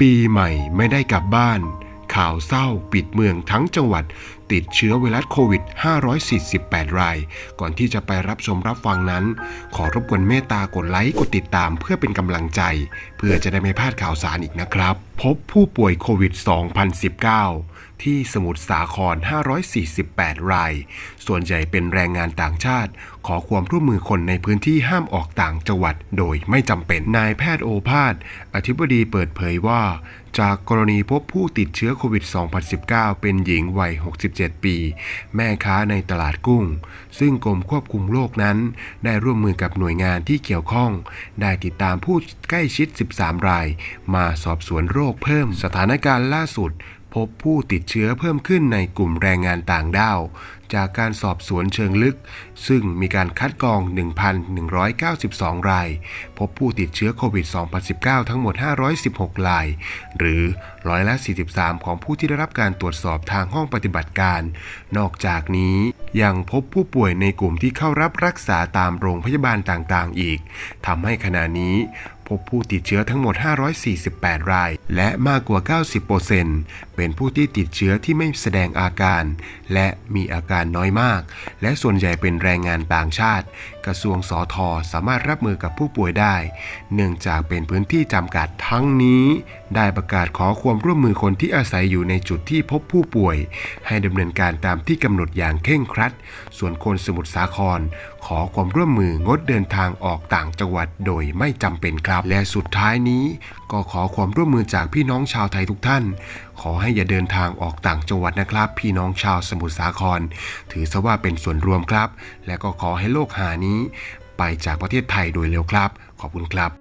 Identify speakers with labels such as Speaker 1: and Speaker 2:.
Speaker 1: ปีใหม่ไม่ได้กลับบ้าน ข่าวเศร้าปิดเมืองทั้งจังหวัด ติดเชื้อไวรัสโควิด 548 ราย ก่อนที่จะไปรับชมรับฟังนั้น ขอรบกวนเมตตากดไลค์กดติดตามเพื่อเป็นกำลังใจ เพื่อจะได้ไม่พลาดข่าวสารอีกนะครับ พบผู้ป่วยโควิด 2019 ที่สมุทรสาคร 548 ราย ส่วนใหญ่เป็นแรงงานต่างชาติ ขอความร่วมมือคนในพื้นที่ห้ามออกต่างจังหวัดโดยไม่จำเป็น นายแพทย์โอภาส อธิบดีเปิดเผยว่า จากกรณีพบผู้ติดเชื้อโควิด 2019 เป็นหญิงวัย 67 ปี แม่ค้าในตลาดกุ้ง ซึ่งกรมควบคุมโรคนั้น ได้ร่วมมือกับหน่วยงานที่เกี่ยวข้อง ได้ติดตามผู้ใกล้ชิด 13 ราย มาสอบสวนโรคเพิ่ม สถานการณ์ล่าสุด พบผู้ติดเชื้อเพิ่มขึ้นในกลุ่มแรงงานต่างด้าว จากการสอบสวนเชิงลึก ซึ่งมีการคัดกรอง 1,192 ราย พบผู้ติดเชื้อโควิด 2019 ทั้งหมด 516 ราย หรือร้อยละ 43 ของผู้ที่ได้รับการตรวจสอบทางห้องปฏิบัติการ นอกจากนี้ยังพบผู้ป่วยในกลุ่มที่เข้ารับรักษาตามโรงพยาบาลต่างๆ อีกทำให้ขณะนี้ พบผู้ติดเชื้อทั้งหมด 548 ราย และมากกว่า 90%เป็นผู้ที่ติดเชื้อที่ไม่แสดงอาการ และมีอาการน้อยมาก และส่วนใหญ่เป็นแรงงานต่างชาติ กระทรวงสอทอสามารถรับมือกับผู้ป่วยได้ เนื่องจากเป็นพื้นที่จำกัดทั้งนี้ ได้ประกาศขอความร่วมมือคนที่อาศัยอยู่ในจุดที่พบผู้ป่วย ให้ดำเนินการตามที่กำหนดอย่างเคร่งครัด ส่วนคนสมุทรสาคร ขอความร่วมมืองดเดินทางออกต่างจังหวัดโดยไม่จำเป็นครับและสุดท้ายนี้ก็ขอความร่วมมือจากพี่น้องชาวไทยทุกท่าน ขอให้อย่าเดินทางออกต่างจังหวัดนะครับ พี่น้องชาวสมุทรสาคร ถือซะว่าเป็นส่วนรวมครับ และก็ขอให้โลกหานี้ ไปจากประเทศไทยโดยเร็วครับ ขอบคุณครับ